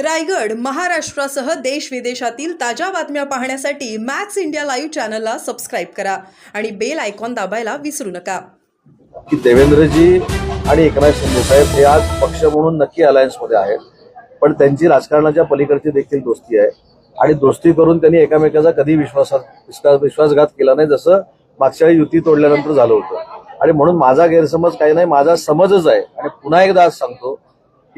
रायगड महाराष्ट्रासह देश विदेशातील ताज्या बातम्या पाहण्यासाठी मॅक्स इंडिया लाईव्ह चॅनलला सबस्क्राईब करा आणि बेल आयकॉन दाबायला विसरू नका. की देवेंद्रजी आणि एकनाथ शिंदे साहेब हे आज पक्ष म्हणून नक्की अलायन्समध्ये आहेत. पण त्यांची राजकारणाच्या पलीकडची देखील दोस्ती आहे. आणि दोस्ती करून त्यांनी एकामेकाचा कधी विश्वासात विश्वास- विश्वासघात केला नाही जसं मागच्या वेळी युती तोडल्यानंतर झालं होतं. आणि म्हणून माझा गैरसमज काही नाही माझा समजच आहे. आणि पुन्हा एकदा आज सांगतो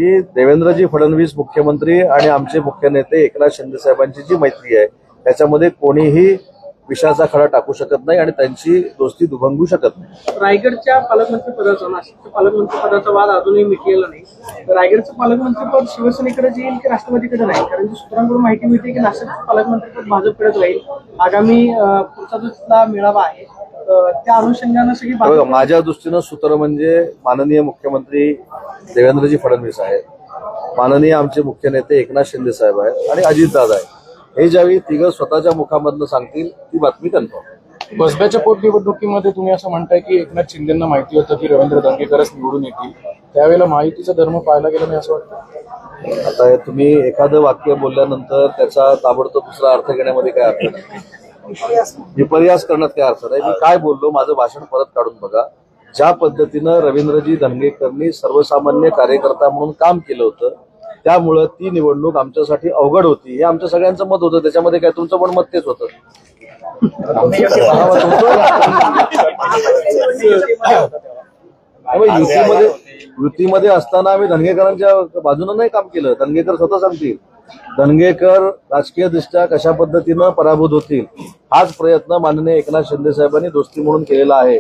की देवेंद्रजी फडणवीस मुख्यमंत्री आणि आमचे मुख्य नेते एकनाथ शिंदे साहेबांची जी मैत्री आहे त्याच्यामध्ये कोणीही विषाचा खडा टाकू शकत नाही आणि त्यांची दोस्ती दुभंगू शकत नाही. रायगडच्या पालकमंत्री पदाचा नाशिकच्या पालकमंत्री पदाचा वाद अजूनही मिटलेला नाही. रायगडचं पालकमंत्री पद शिवसेनेकडे येईल की राष्ट्रवादीकडे नाही? कारण की सूत्रांकडून माहिती मिळते की नाशिकचं पालकमंत्री पद भाजपकडेच राहील. आगामी पुढचा जो तिथला मेळावा आहे त्या अनुषंगानं सगळी माझ्या दृष्टीनं सूत्र म्हणजे माननीय मुख्यमंत्री देवेंद्रजी फडणवीस आहेत. माननीय आमचे मुख्य नेते एकनाथ शिंदे साहेब आहेत आणि अजितदादा आहेत. हे ज्यावेळी तिघं स्वतःच्या मुखामधनं सांगतील ती बातमी कन्फर्म. कसब्याच्या पोटनिवडणुकीमध्ये तुम्ही असं म्हणताय की एकनाथ शिंदेना माहिती होतं की रवींद्र दंगेकरच निवडून येतील. त्यावेळेला माहितीचा धर्म पाहायला गेला नाही असं वाटतं? आता हे तुम्ही एखादं वाक्य बोलल्यानंतर त्याचा ताबडतोब दुसरा अर्थ घेण्यामध्ये काय अर्थ नाही. विपर्यास म्हणजे करण्यात काय अर्थ नाही. मी काय बोललो माझं भाषण परत काढून बघा. ज्या पद्धतीनं रवींद्रजी धनगेकरनी सर्वसामान्य कार्यकर्ता म्हणून काम केलं होतं त्यामुळं ती निवडणूक आमच्यासाठी अवघड होती. हे आमच्या सगळ्यांचं मत होतं. त्याच्यामध्ये काय तुमचं पण मत तेच होतं. युतीमध्ये युतीमध्ये असताना आम्ही धनगेकरांच्या बाजूनं नाही काम केलं. धनगेकर स्वतः सांगतील. धनगेकर राजकीय दृष्ट्या कशा पद्धतीनं पराभूत होतील हाच प्रयत्न माननीय एकनाथ शिंदे साहेबांनी दोस्ती म्हणून केलेला आहे.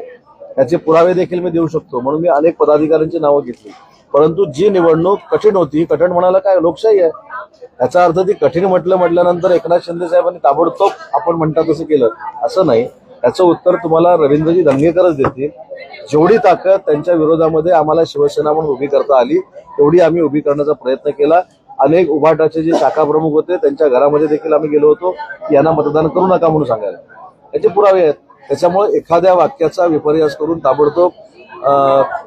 याचे पुरावे देखील मी देऊ शकतो म्हणून मी अनेक पदाधिकाऱ्यांची नावं घेतली. परंतु जी निवडणूक कठीण होती कठीण म्हणायला काय लोकशाही आहे? याचा अर्थ ती कठीण म्हटलं म्हटल्यानंतर एकनाथ शिंदे साहेबांनी ताबडतोब आपण म्हणता तसं केलं. असं नाही. याचं उत्तर तुम्हाला रवींद्रजी दंगेकरच देतील. जेवढी ताकद त्यांच्या विरोधामध्ये आम्हाला शिवसेना म्हणून उभी करता आली तेवढी आम्ही उभी करण्याचा प्रयत्न केला. अनेक उभाटाचे जे शाखा प्रमुख होते त्यांच्या घरामध्ये देखील आम्ही गेलो होतो. की यांना मतदान करू नका म्हणून सांगायला. याचे पुरावे आहेत. त्याच्यामुळे एखाद्या वाक्याचा विपर्यास करून ताबडतोब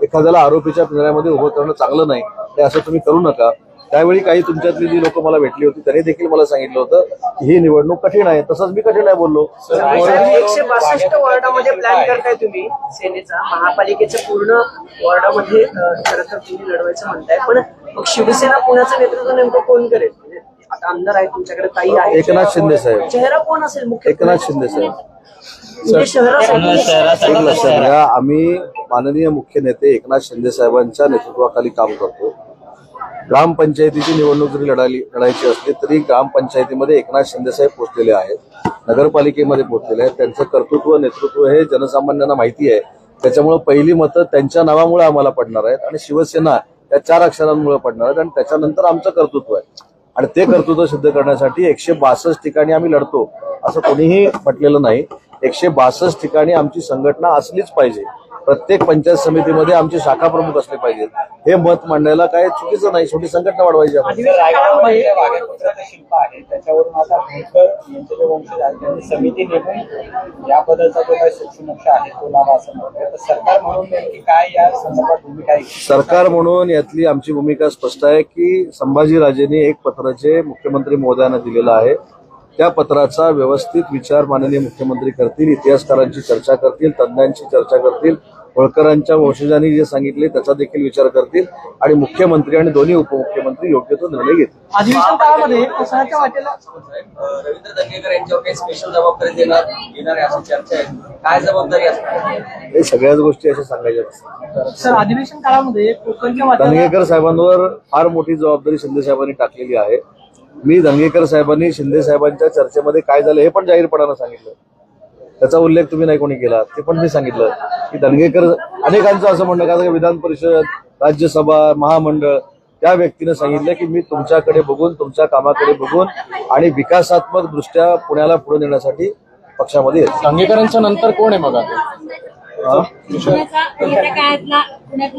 एखाद्याला आरोपीच्या पिंजऱ्यामध्ये उभं करणं चांगलं नाही ते असं तुम्ही करू नका. त्यावेळी काही तुमच्यातली जी लोक मला भेटली होती त्यांनी देखील मला सांगितलं होतं की ही निवडणूक कठीण आहे. तसंच मी कठीण आहे बोललो. एकशे बासष्ट वॉर्डामध्ये प्लॅन करताय तुम्ही सेनेचा. महापालिकेच्या पूर्ण वॉर्डामध्ये खरं तर तुम्ही लढवायचं म्हणताय. पण मग शिवसेना पुण्याचं नेतृत्व नेमकं कोण करेल? म्हणजे आता आमदार आहे तुमच्याकडे ताई आहे एकनाथ शिंदे साहेब. चेहरा कोण असेल मुख्य? एकनाथ शिंदे साहेब. म्हणजे शहरासाठी एक लक्षात घ्या आम्ही माननीय मुख्य नेते एकनाथ शिंदे साहेबांच्या नेतृत्वाखाली काम करतो. ग्रामपंचायतीची निवडणूक जरी लढाली लढायची असली तरी ग्रामपंचायतीमध्ये एकनाथ शिंदे साहेब पोहोचलेले आहेत. नगरपालिकेमध्ये पोहोचलेले आहेत. त्यांचं कर्तृत्व नेतृत्व हे जनसामान्यांना माहिती आहे. त्याच्यामुळे पहिली मतं त्यांच्या नावामुळे आम्हाला पडणार आहेत. आणि शिवसेना या चार अक्षरांमुळे पडणार आहेत आणि त्याच्यानंतर आमचं कर्तृत्व आहे. आणि ते कर्तृत्व सिद्ध करण्यासाठी एकशे बासष्ट ठिकाणी आम्ही लढतो असं कोणीही म्हटलेलं नाही. एकशे बासष्ट ठिकाणी आमची संघटना असलीच पाहिजे. प्रत्येक पंचायत समितीमध्ये आमचे शाखा प्रमुख असले पाहिजेत. हे मत मांडायला काय चुकीचं नाही छोटी संघटना वाढवायची आपण. समिती नेमून या बदलचा जो काही सूक्ष्मक्ष आहे तो लावा असं सरकार म्हणून नेमकी काय या संदर्भात भूमिका आहे? सरकार म्हणून यातली आमची भूमिका स्पष्ट आहे की संभाजीराजेंनी एक पत्र जे मुख्यमंत्री महोदयांना दिलेलं आहे. त्या पत्राचा व्यवस्थित विचार माननीय मुख्यमंत्री करतील इतिहासकारांची चर्चा करतील तज्ज्ञांची चर्चा करतील. होळकरांच्या वंशजांनी जे सांगितले त्याचा देखील विचार करतील आणि मुख्यमंत्री आणि दोन्ही उपमुख्यमंत्री योग्य तो निर्णय घेतील. अधिवेशन काळामध्ये वाटेला रवींद्र दंगेकर यांच्यावर काही स्पेशल जबाबदारी देणार येणार आहे अशी चर्चा आहे. काय जबाबदारी असणार? हे सगळ्याच गोष्टी अशा सांगायच्या असतात. सर अधिवेशन काळामध्ये कोकणच्या साहेबांवर फार मोठी जबाबदारी शिंदे साहेबांनी टाकलेली आहे. मी धनगेकर साहेबांनी शिंदे साहेबांच्या चर्चेमध्ये काय झालं हे पण जाहीरपणानं सांगितलं. त्याचा उल्लेख तुम्ही नाही कोणी केला ते पण मी सांगितलं. की धनगेकर अनेकांचं असं म्हणणं का विधान परिषद राज्यसभा महामंडळ त्या व्यक्तीनं सांगितलं की मी तुमच्याकडे बघून तुमच्या कामाकडे बघून आणि विकासात्मक दृष्ट्या पुण्याला पुढे नेण्यासाठी पक्षामध्ये येतो दंगेकरांच्या नंतर कोण आहे मग आता? दंगेकरांना नाही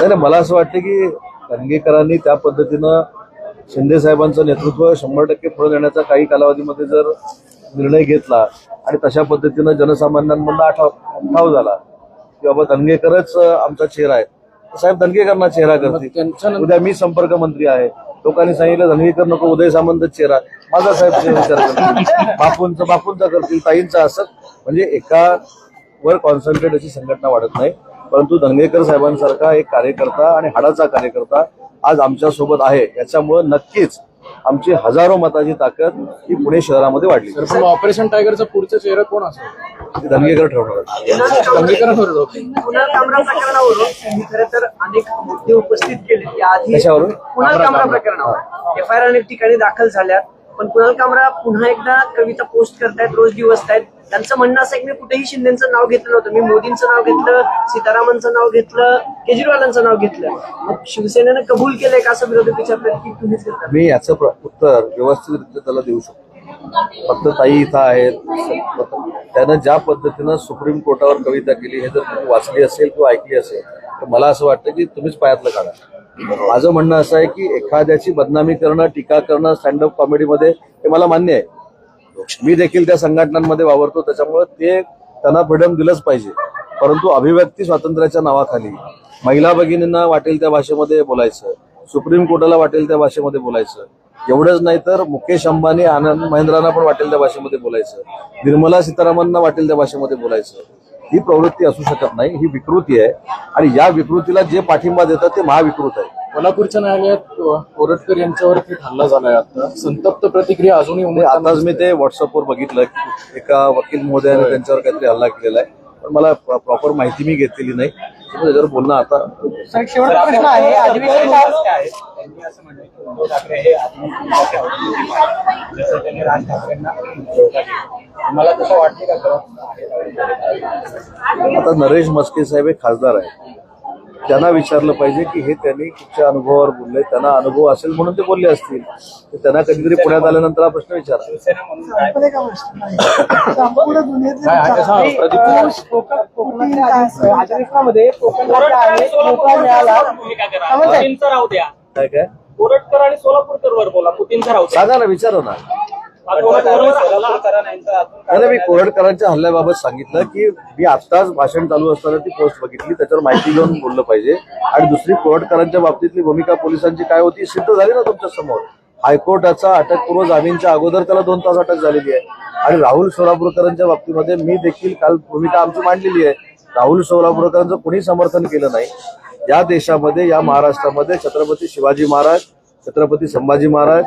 नाही, मला असं वाटतं की धनगेकरांनी त्या पद्धतीनं शिंदे साहेबांचं नेतृत्व शंभर टक्के पुढे नेण्याचा काही कालावधीमध्ये जर निर्णय घेतला आणि तशा पद्धतीनं जनसामान्यांमधला ठाव ठाव झाला की बाबा धनगेकरच अं, आमचा चेहरा आहे. साहेब दणकेकरांना चेहरा करतील. उद्या मी संपर्क मंत्री आहे. लोकांनी सांगितलं दणकेकर नको उदय सामंत चेहरा. माझा साहेब विचार करतील. बापूंचा बापूंचा करतील ताईंचा असं. म्हणजे एका वर कॉन्सन्ट्रेट अशी संघटना वाढत नाही. परंतु दंगेकर साहेबांसारखा एक कार्यकर्ता आणि हाडाचा कार्यकर्ता आज आमच्यासोबत आहे. याच्यामुळे नक्कीच आमची हजारो मताची ताकद ही पुणे शहरामध्ये वाढली. ऑपरेशन टायगरचा पुढचा चेहरा कोण असेल? ती दंगेकर ठरवणार. तर अनेक मुद्दे उपस्थित केले. कशावरून? कुणाल कामरा प्रकरणावर एफ आय आर अनेक ठिकाणी दाखल झाल्यात. पण कुणाल कामरा पुन्हा एकदा कविता पोस्ट करतायत रोज दिवसतायत. त्यांचं म्हणणं असं आहे की मी कुठेही शिंदेचं नाव घेतलं नव्हतं. मी मोदींचं नाव घेतलं सीतारामनचं नाव घेतलं केजरीवालांचं नाव घेतलं. मग शिवसेनेनं कबूल केलंय का असं विरोधक विचारतात की तुम्हीच घेतलं मी याचं प्र- उत्तर व्यवस्थितरित्या त्याला देऊ शकतो. फक्त ताई इथं आहेत. त्यानं ज्या पद्धतीनं सुप्रीम कोर्टावर कविता केली हे जर तुम्ही वाचली असेल किंवा ऐकली असेल तर मला असं वाटतं की तुम्हीच पायातलं काढा. माझं म्हणणं असं आहे की एखाद्याची बदनामी करणं टीका करणं स्टँडअप कॉमेडीमध्ये हे मला मान्य आहे. मी देखील त्या संघटनांमध्ये वावरतो त्याच्यामुळे ते त्यांना फ्रीडम दिलंच पाहिजे. परंतु अभिव्यक्ती स्वातंत्र्याच्या नावाखाली महिला भगिनींना वाटेल त्या भाषेमध्ये बोलायचं सुप्रीम कोर्टाला वाटेल त्या भाषेमध्ये बोलायचं एवढंच नाही तर मुकेश अंबानी आनंद महिंद्रांना पण वाटेल त्या भाषेमध्ये बोलायचं निर्मला सीतारामनना वाटेल त्या भाषेमध्ये बोलायचं. ही प्रवृत्ती असू शकत नाही ही विकृती आहे. आणि या विकृतीला जे पाठिंबा देतात ते महाविकृत आहे. कोल्हापूरच्या न्यायालयात कोरटकर यांच्यावर थेट हल्ला झालाय आता. संतप्त प्रतिक्रिया अजूनही म्हणजे उमटताना आताच मी ते व्हॉट्सअपवर बघितलं की एका वकील महोदयाने त्यांच्यावर काहीतरी हल्ला केलेला आहे. पण मला प्रॉपर माहिती मी घेतलेली नाही. त्यामुळे त्याच्यावर बोलणं आता. सर एक शेवटचा प्रश्न आहे. अधिवेशन काय आहे? त्यांनी असं म्हटलं की उद्धव ठाकरे हे आहेत. जसं त्यांनी राज ठाकरेंना. मला तसं वाटते का खरं? आता नरेश मस्के साहेब हे खासदार आहेत. त्यांना विचारलं पाहिजे की हे त्यांनी कुठच्या अनुभवावर बोलले? त्यांना अनुभव असेल म्हणून ते बोलले असतील. तर त्यांना कधीतरी पुण्यात आल्यानंतर हा प्रश्न विचारा. शिवसेना म्हणून काय? आहे कोकण- कोकणातल्या अधि- अधिवेशनामध्ये कोकणातल्या आहे मोकळा मिळाला पुतीनचा राहू द्या. काय काय? कोरटकर आणि सोलापूरकर वर बोला. पुतीनचा राहू सांगा ना विचारा ना. मी कोरडकरांच्या हल्ल्याबाबत सांगितलं की मी आत्ताच भाषण चालू असताना ती पोस्ट बघितली त्याच्यावर माहिती घेऊन बोललं पाहिजे. आणि दुसरी कोरडकरांच्या बाबतीतली भूमिका पोलिसांची काय होती सिद्ध झाली ना तुमच्यासमोर? हायकोर्टाचा अटकपूर्व जामीनच्या अगोदर त्याला दोन तास अटक झालेली आहे. आणि राहुल सोलापूरकरांच्या बाबतीमध्ये मी देखील काल भूमिका आमची मांडलेली आहे. राहुल सोलापूरकरांचं कोणी समर्थन केलं नाही. या देशामध्ये या महाराष्ट्रामध्ये छत्रपती शिवाजी महाराज छत्रपती संभाजी महाराज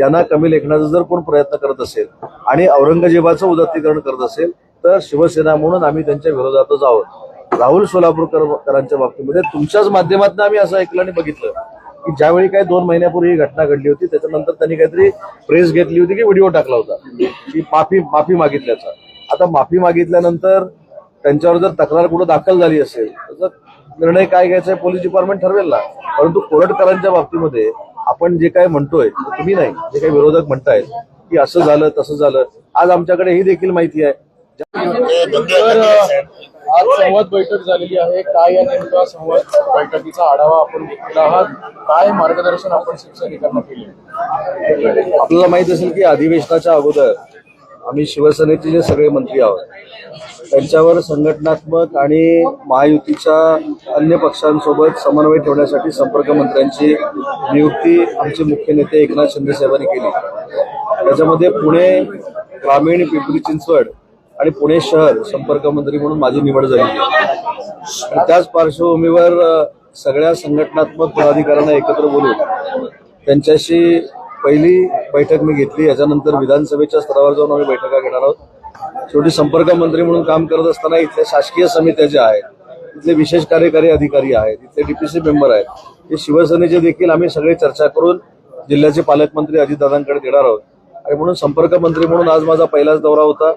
यांना कमी लेखण्याचा जर कोण प्रयत्न करत असेल आणि औरंगजेबाचं उदात्तीकरण करत असेल तर शिवसेना म्हणून आम्ही त्यांच्या विरोधातच आहोत. राहुल सोलापूरकरांच्या बाबतीमध्ये तुमच्याच माध्यमातून आम्ही असं ऐकलं आणि बघितलं की ज्यावेळी काही दोन महिन्यापूर्वी ही घटना घडली होती त्याच्यानंतर त्यांनी काहीतरी प्रेस घेतली होती की व्हिडिओ टाकला होता की माफी माफी मागितल्याचा. आता माफी मागितल्यानंतर त्यांच्यावर जर तक्रार कुठं दाखल झाली असेल तर निर्णय काय घ्यायचा आहे पोलीस डिपार्टमेंट ठरवेल ना. परंतु कोरटकरांच्या बाबतीमध्ये आपण जे काय म्हणतोय तुम्ही नाही जे काही विरोधक म्हणतायत की असं झालं तसं झालं आज आमच्याकडे ही देखील माहिती आहे. आज संवाद बैठक झालेली आहे. काय या नेमका संवाद बैठकीचा आढावा आपण घेतलेला आहात? काय मार्गदर्शन आपण शिवसैनिकांना केले? आपल्याला माहीत असेल की अधिवेशनाच्या अगोदर आम्ही शिवसेनेचे जे सगळे मंत्री आहोत त्यांच्यावर संघटनात्मक आणि महायुतीच्या अन्य पक्षांसोबत समन्वय ठेवण्यासाठी संपर्क मंत्र्यांची नियुक्ती आमचे मुख्य नेते एकनाथ शिंदे साहेबांनी केली. त्याच्यामध्ये पुणे ग्रामीण पिंपरी चिंचवड आणि पुणे शहर संपर्क मंत्री म्हणून माझी निवड झाली. त्याच पार्श्वभूमीवर सगळ्या संघटनात्मक पदाधिकाऱ्यांना एकत्र बोलून त्यांच्याशी पहिली बैठक मी घेतली याच्यानंतर विधानसभेच्या स्तरावर जाऊन आम्ही बैठका घेणार आहोत. शेवटी संपर्क मंत्री म्हणून काम करत असताना इथल्या शासकीय समित्या ज्या आहेत इथले विशेष कार्यकारी अधिकारी आहेत इथले डीपीसी मेंबर आहेत हे शिवसेनेचे देखील आम्ही सगळे चर्चा करून जिल्ह्याचे पालकमंत्री अजितदादांकडे देणार आहोत. आणि म्हणून संपर्क मंत्री म्हणून आज माझा पहिलाच दौरा होता.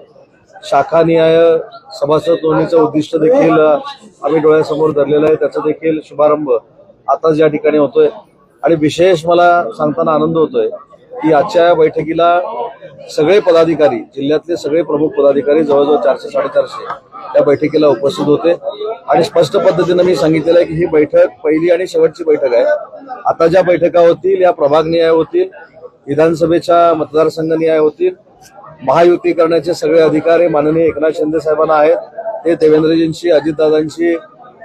शाखानिहाय सभासद नोंदणीचं उद्दिष्ट देखील आम्ही डोळ्यासमोर धरलेलं आहे. त्याचा देखील शुभारंभ आताच या ठिकाणी होतोय. आणि विशेष मला सांगताना आनंद होतोय की आजच्या बैठकीला सगळे पदाधिकारी जिल्ह्यातले सगळे प्रमुख पदाधिकारी जवळजवळ चारशे साडेचारशे त्या बैठकीला उपस्थित होते. आणि स्पष्ट पद्धतीनं मी सांगितलेलं आहे की ही बैठक पहिली आणि शेवटची बैठक आहे. आता ज्या बैठका होतील या प्रभागनिहाय होतील विधानसभेच्या मतदारसंघनिहाय होतील महायुती करण्याचे सगळे अधिकार हे माननीय एकनाथ शिंदे साहेबांना आहेत. ते देवेंद्रजींशी अजितदादांशी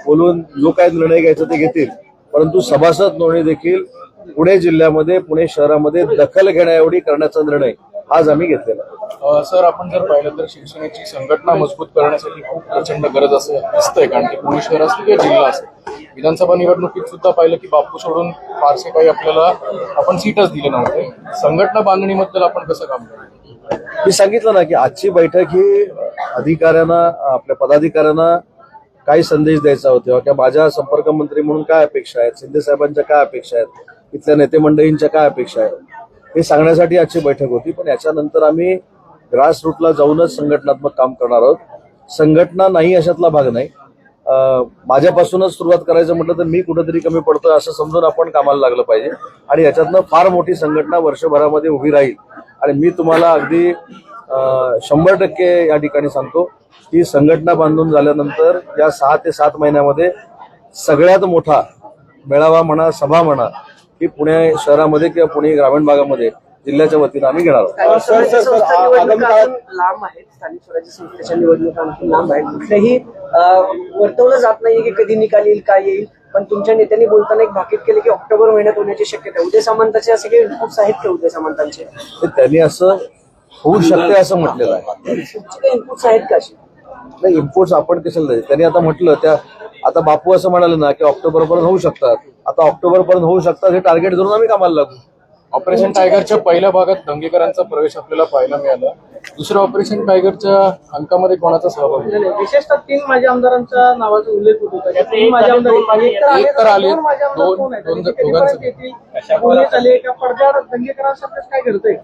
बोलून जो काय निर्णय घ्यायचा ते घेतील. परंतु सभासद नोंदणी देखील पुणे जिल्ह्यामध्ये पुणे शहरामध्ये दखल घेण्या एवढी करण्याचा निर्णय आज आम्ही घेतलेला सर आपण जर पाहिलं तर शिवसेनेची संघटना मजबूत करण्यासाठी खूप प्रचंड गरज असं दिसतंय कारण की पुणे शहर असेल किंवा जिल्हा असेल विधानसभा निवडणुकीत सुद्धा पाहिलं की बापू सोडून फारसे काही आपल्याला आपण सीटच दिले नव्हते. संघटना बांधणीबद्दल आपण कसं काम करतो मी सांगितलं ना की आजची बैठक ही अधिकाऱ्यांना आपल्या पदाधिकाऱ्यांना काय संदेश द्यायचा होता किंवा माझ्या संपर्क मंत्री म्हणून काय अपेक्षा आहेत? शिंदे साहेबांच्या काय अपेक्षा आहेत? इथल्या नेते मंडळींच्या काय अपेक्षा आहेत? हे सांगण्यासाठी आजची बैठक होती पण याच्यानंतर आम्ही ग्रासरूटला जाऊनच संघटनात्मक काम करणार आहोत. संघटना नाही अशातला भाग नाही. माझ्यापासूनच सुरुवात करायचं म्हटलं तर मी कुठेतरी कमी पडतोय असं समजून आपण कामाला लागलं पाहिजे. आणि याच्यातनं फार मोठी संघटना वर्षभरामध्ये उभी राहील. आणि मी तुम्हाला अगदी शंभर टक्के या ठिकाणी सांगतो की संघटना बांधून झाल्यानंतर या सहा ते सात महिन्यामध्ये सगळ्यात मोठा मेळावा म्हणा सभा म्हणा ही पुणे शहरामध्ये किंवा पुणे ग्रामीण भागामध्ये जिल्ह्याच्या वतीनं आम्ही घेणार आहोत. स्थानिक स्वराज्य संस्थेच्या निवडणुका अजून लांब आहेत स्थानिक स्वराज्य संस्थेच्या निवडणुका आणखी लांब आहेत. कुठलंही अं, वर्तवलं जात नाहीये की कधी निकाल येईल काय येईल पण तुमच्या नेत्यांनी बोलताना एक भाकीत केले की ऑक्टोबर महिन्यात होण्याची शक्यता आहे. उदय सामंताचे असे काही इनपुट्स आहेत का उदय सामंतांचे? त्यांनी असं होऊ शकते असं म्हटलेलं आहे. इनपुट्स आहेत का असे? नाही इम्पोर्ट्स आपण कशाला द्यायचे त्यांनी आता म्हटलं त्या आता बापू असं म्हणाले ना की ऑक्टोबर पर्यंत होऊ शकतात. आता ऑक्टोबर पर्यंत होऊ शकतात हे टार्गेट धरून आम्ही कामाला लागू. ऑपरेशन टायगरच्या पहिल्या भागात दंगेकरांचा प्रवेश आपल्याला पाहायला मिळाला. दुसऱ्या ऑपरेशन टायगरच्या अंकामध्ये कोणाचा सहभाग. विशेषतः तीन माझ्या आमदारांचा नावाचा उल्लेख होत होता. एक तर आले दोन कधी दोघांचं. आले पडद्याआड दंगेकरांसारखंच काय घडतंय?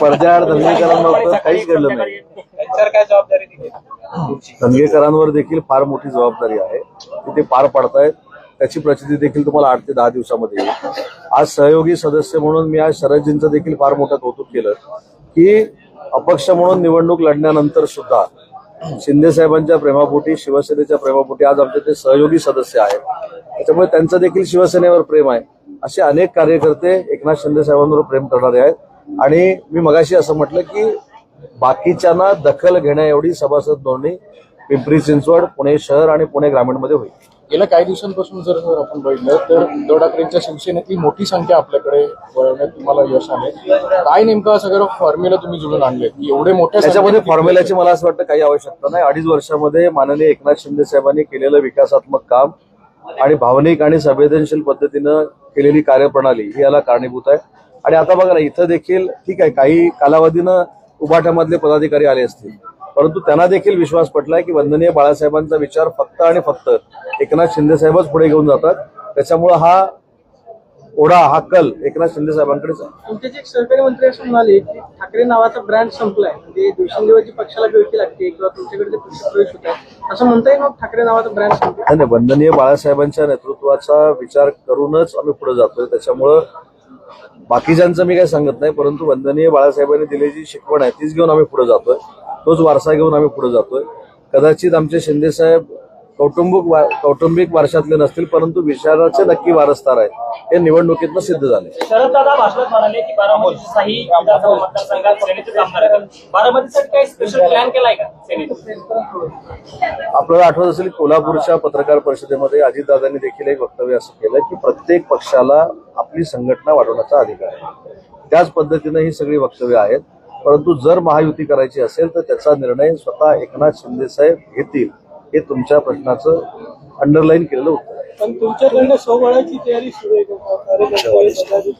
पडद्याआड दंगेकरांबाबत काहीच घडलं नाही. त्यांच्यावर काय जबाबदारी दिली दंगेकरांवर देखील फार मोठी जबाबदारी आहे. ती ते पार पाडतायत. त्याची प्रचिती देखील तुम्हाला आठ ते दहा दिवसामध्ये येईल. आज सहयोगी सदस्य म्हणून मी आज शरदजींचं देखील फार मोठं कौतुक केलं की अपक्ष म्हणून निवडणूक लढण्यानंतर सुद्धा शिंदे साहेबांच्या प्रेमापोटी शिवसेनेच्या प्रेमापोटी आज आमचे ते सहयोगी सदस्य आहेत. त्याच्यामुळे त्यांचं देखील शिवसेनेवर प्रेम आहे. असे अनेक कार्यकर्ते एकनाथ शिंदे साहेबांवर प्रेम करणारे आहेत. आणि मी मगाशी असं म्हटलं की बाकीच्यांना दखल घेण्या एवढी सभासद नोंदणी पिंपरी चिंचवड पुणे शहर आणि पुणे ग्रामीणमध्ये होईल. गेल्या काही दिवसांपासून जर जर आपण बघितलं तर उद्धव ठाकरेंच्या शिवसेनेतली मोठी संख्या आपल्याकडे वळवण्यात तुम्हाला यश आले काय नेमकं सगळं फॉर्म्युला तुम्ही जुळून आणले एवढे मोठ्या त्याच्यामध्ये संख्येने फॉर्म्युल्याची मला असं वाटतं काही आवश्यकता नाही. अडीच वर्षामध्ये माननीय एकनाथ शिंदे साहेबांनी केलेलं विकासात्मक काम आणि भावनिक आणि संवेदनशील पद्धतीनं केलेली कार्यप्रणाली ही याला कारणीभूत आहे. आणि आता बघा ना इथं देखील ठीक आहे काही कालावधीनं उभाट्यामधले पदाधिकारी आले असतील. परंतु त्यांना देखील विश्वास पटलाय की वंदनीय बाळासाहेबांचा विचार फक्त आणि फक्त एकनाथ शिंदे साहेबच पुढे घेऊन जातात. त्याच्यामुळं हा ओढा हा कल एकनाथ शिंदे साहेबांकडेच आहे. तुमचे जे एक सहकारी मंत्री असं म्हणाले की ठाकरे नावाचा ब्रँड संपलाय म्हणजे दिवसेंदिवस पक्षाला गळती लागते किंवा तुमच्याकडे प्रवेश होत आहे असं म्हणता येईल मग ठाकरे नावाचा ब्रँड संपला नाही नाही, वंदनीय बाळासाहेबांच्या नेतृत्वाचा विचार करूनच आम्ही पुढे जातोय. त्याच्यामुळं बाकीच्यांचं मी काही सांगत नाही परंतु वंदनीय बाळासाहेबांनी दिलेली जी शिकवण आहे तीच घेऊन आम्ही पुढे जातोय. तोच वारसा घेऊन आम्ही पुढे जातोय. कदाचित आमचे शिंदे साहेब कौटुंबिक कौटुंबिक वारशातले नसतील परंतु विचाराचे नक्की वारसदार आहेत. हे निवडणुकीतनं सिद्ध झाले. शरददादा भाषणात म्हणाले की बारामतीसाठी काही स्पेशल प्लॅन केलाय का सेनेने? आपल्याला आठवत असेल कोल्हापूरच्या पत्रकार परिषदेमध्ये अजितदादांनी देखील एक वक्तव्य असं केलं की प्रत्येक पक्षाला आपली संघटना वाढवण्याचा अधिकार आहे. त्याच पद्धतीनं ही सगळी वक्तव्य आहेत. परंतु जर महायुती करायची असेल तर त्याचा निर्णय स्वतः एकनाथ शिंदे साहेब घेतील. हे तुमच्या प्रश्नाचं अंडरलाईन केलेलं उत्तर आहे. पण तुमच्याकडनं सोबळाची तयारी सुरू आहे का? कार्यकर्ते, पदाधिकारी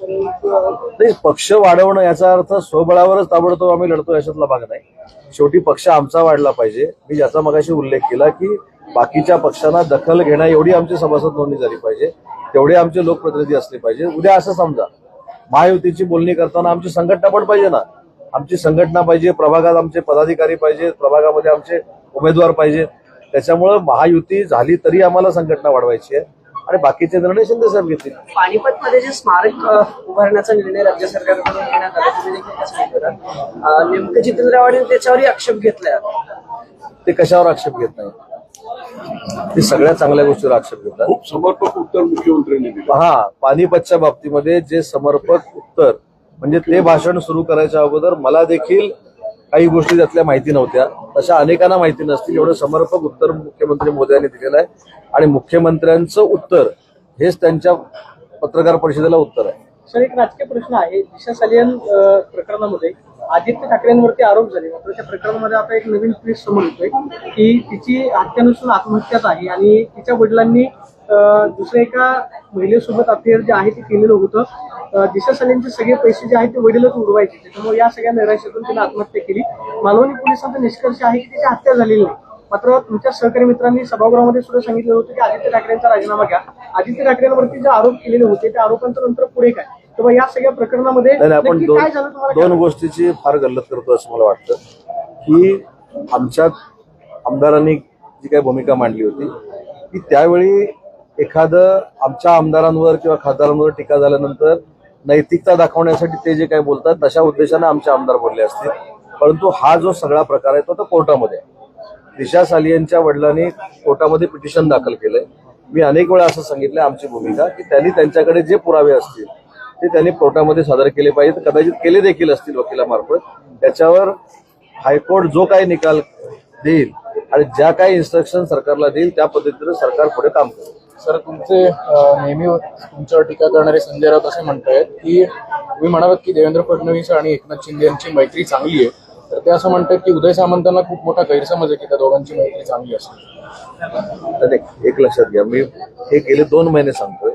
किंवा नाही पक्ष वाढवणं याचा अर्थ स्वबळावरच ताबडतोब आम्ही लढतो याच्यातला भाग नाही. शेवटी पक्ष आमचा वाढला पाहिजे. मी ज्याचा मगाशी उल्लेख केला की बाकीच्या पक्षांना दखल घेण्या एवढी आमची सभासद नोंदणी झाली पाहिजे. तेवढे आमचे लोकप्रतिनिधी असले पाहिजे. उद्या असं समजा महायुतीची बोलणी करताना आमची संघटना पण पाहिजे ना. आमची संघटना पाहिजे प्रभागात आमचे पदाधिकारी पाहिजेत प्रभागामध्ये आमचे उमेदवार पाहिजेत. त्याच्यामुळं महायुती झाली तरी आम्हाला संघटना वाढवायची आहे. आणि बाकीचे निर्णय शिंदे साहेब घेतील पानिपत मध्ये जे स्मारक उभारण्याचा निर्णय राज्य सरकारकडून घेण्यात आला नेमकं त्याच्यावरही आक्षेप घेतलाय. ते कशावर आक्षेप घेत नाही ते सगळ्या चांगल्या गोष्टीवर आक्षेप घेतात. समर्पक उत्तर मुख्यमंत्र्यांनी दिलं. हा पानिपतच्या बाबतीमध्ये जे समर्पक उत्तर म्हणजे ते भाषण सुरू करायच्या अगोदर मला देखील काही गोष्टी त्यातल्या माहिती नव्हत्या. तशा अनेकांना माहिती नसतील. एवढं समर्पक उत्तर मुख्यमंत्री मोदी दिलेलं आहे. आणि मुख्यमंत्र्यांचं उत्तर हेच त्यांच्या पत्रकार परिषदेला उत्तर आहे. सर एक राजकीय प्रश्न आहे. दिशा सालियन प्रकरणामध्ये आदित्य ठाकरेंवरती आरोप झाले. मात्र त्या प्रकरणामध्ये आता एक नवीन ट्विस्ट समोर येतोय की तिची हत्या नसून आत्महत्याच आहे आणि तिच्या वडिलांनी दुसऱ्या एका महिलेसोबत अफेअर जे आहे ते केलेलं होतं. दिशा सालियनचे सगळे पैसे जे आहेत ते वडीलच उडवायचे. त्याच्यामुळे या सगळ्या निराशेतून तिने आत्महत्या केली. मालवणी पोलिसांचा निष्कर्ष आहे की तिची हत्या झालेली नाही. मात्र तुमच्या सहकारी मित्रांनी सभागृहामध्ये सुद्धा सांगितलं होतं की आदित्य ठाकरेंचा राजीनामा घ्या. आदित्य ठाकरेंवरती जे आरोप केलेले होते त्या आरोपांच्या नंतर पुढे काय? तेव्हा या सगळ्या प्रकरणामध्ये आपण दोन गोष्टीची फार गल्लत करतो असं मला वाटतं. की आमच्या आमदारांनी जी काही भूमिका मांडली होती की त्यावेळी एखादं आमच्या आमदारांवर किंवा खासदारांवर टीका झाल्यानंतर नैतिकता दाखवण्यासाठी ते जे काही बोलतात तशा उद्देशाने आमचे आमदार बोलले असतील. परंतु हा जो सगळा प्रकार आहे तो आता कोर्टामध्ये आहे. दिशा सालियनच्या वडिलांनी कोर्टामध्ये पिटिशन दाखल केलंय. मी अनेक वेळा असं सांगितलं आमची भूमिका की त्यांनी त्यांच्याकडे जे पुरावे असतील ते त्यांनी कोर्टामध्ये सादर केले पाहिजेत. कदाचित केले देखील असतील वकिलामार्फत. त्याच्यावर हायकोर्ट जो काही निकाल देईल आणि ज्या काही इन्स्ट्रक्शन सरकारला देईल त्या पद्धतीने सरकार पुढे काम करेल. सर तुमचे नेहमी तुमच्यावर टीका करणारे संजय राऊत असे म्हणतायत की तुम्ही म्हणालात की देवेंद्र फडणवीस आणि एकनाथ शिंदे यांची मैत्री चांगली आहे. तर ते असं म्हणतात की उदय सामंतांना खूप मोठा गैरसमज आहे की त्या दोघांची मैत्री चांगली असते. एक- एक लक्षात घ्या. मी हे गेले दोन महिने सांगतोय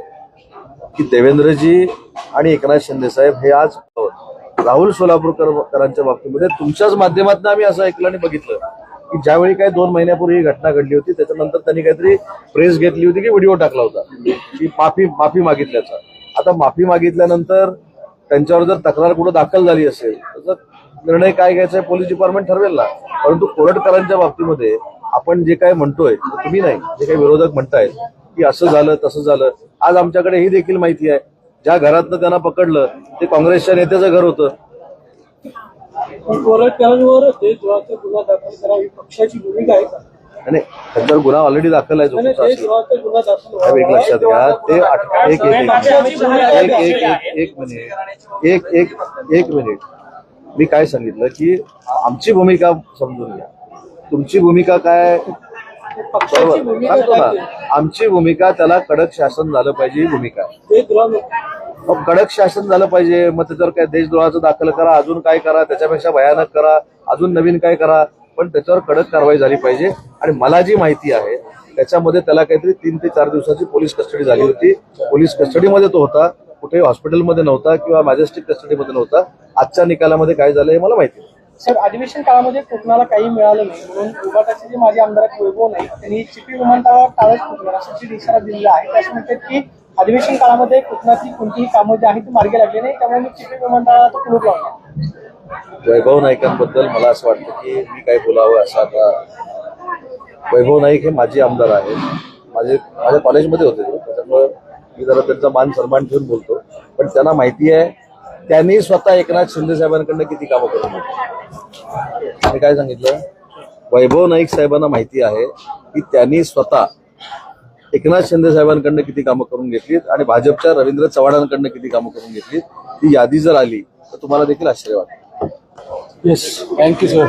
की देवेंद्रजी आणि एकनाथ शिंदे साहेब हे आज राहुल सोलापूरकरांच्या बाबतीमध्ये तुमच्याच माध्यमातून आम्ही असं ऐकलं आणि बघितलं. की ज्यावेळी काही दोन महिन्यापूर्वी ही घटना घडली होती त्याच्यानंतर त्यांनी काहीतरी प्रेस घेतली होती की व्हिडिओ टाकला होता की माफी माफी मागितल्याचा. आता माफी मागितल्यानंतर त्यांच्यावर जर तक्रार कुठं दाखल झाली असेल तर निर्णय काय घ्यायचा पोलीस डिपार्टमेंट ठरवेल ना. परंतु कोरटकरांच्या बाबतीमध्ये आपण जे काय म्हणतोय तुम्ही नाही जे काही विरोधक म्हणतायत की असं झालं तसं झालं आज आमच्याकडे ही देखील माहिती आहे. ज्या घरातनं त्यांना पकडलं ते काँग्रेसच्या नेत्याचं घर होतं. गुन्हा दाखल करावी पक्षाची भूमिका आहे का? आणि त्यांच्यावर गुन्हा ऑलरेडी दाखल आहे असेल. साहेब, एक. लक्षात घ्या ते आठ- एक एक एक पक्षाची भूमिका एक आहे. एक एक एक मिनिट. एक एक एक मिनिट. मी काय सांगितलं की आमची भूमिका समजून घ्या. तुमची भूमिका काय? बरोबर. सांगतो ना आमची भूमिका त्याला कडक शासन झालं पाहिजे ही भूमिका आहे. मग कडक शासन झालं पाहिजे. मग त्याच्यावर काय देशद्रोहाचं दाखल करा अजून काय करा त्याच्यापेक्षा भयानक करा अजून नवीन काय करा पण त्याच्यावर कडक कारवाई झाली पाहिजे. आणि मला जी माहिती आहे त्याच्यामध्ये त्याला काहीतरी तीन ते चार दिवसाची पोलीस कस्टडी झाली होती. पोलीस कस्टडीमध्ये तो होता. कुठेही हॉस्पिटलमध्ये नव्हता किंवा मॅजेस्टिक कस्टडीमध्ये नव्हता. आजच्या निकालामध्ये काय झालं हे मला माहिती सर अधिवेशन काळामध्ये कोकणाला काही मिळालं नाही. म्हणून विभागाचे जे माजी आमदार वैभव नाही त्यांनी चिपी विमानतळावर टाळच फुटणार असा इशारा दिलेला आहे. ते म्हणतात की अधिवेशन काळामध्ये कोकणातली कोणतीही कामं जी आहेत ती मार्गी लागली नाही त्यामुळे मी चिपी विमानतळाला तो कुलूप लावला वैभव नाईकांबद्दल मला असं वाटतं की मी काय बोलावं असं आता वैभव नाईक हे माजी आमदार आहेत. माझे माझ्या कॉलेजमध्ये होते त्याच्यामुळं मी जरा त्यांचा मान सन्मान ठेवून बोलतो. पण त्यांना माहिती आहे त्यांनी स्वतः एकनाथ शिंदे साहेबांकडनं किती कामं करून मी काय सांगितलं? वैभव नाईक साहेबांना माहिती आहे की त्यांनी स्वतः एकनाथ शिंदे साहेबांकडनं किती कामं करून घेतलीत आणि भाजपच्या रवींद्र चव्हाणांकडनं किती कामं करून घेतलीत? ती यादी जर आली तर तुम्हाला देखील आश्चर्य वाटेल. Yes thank you sir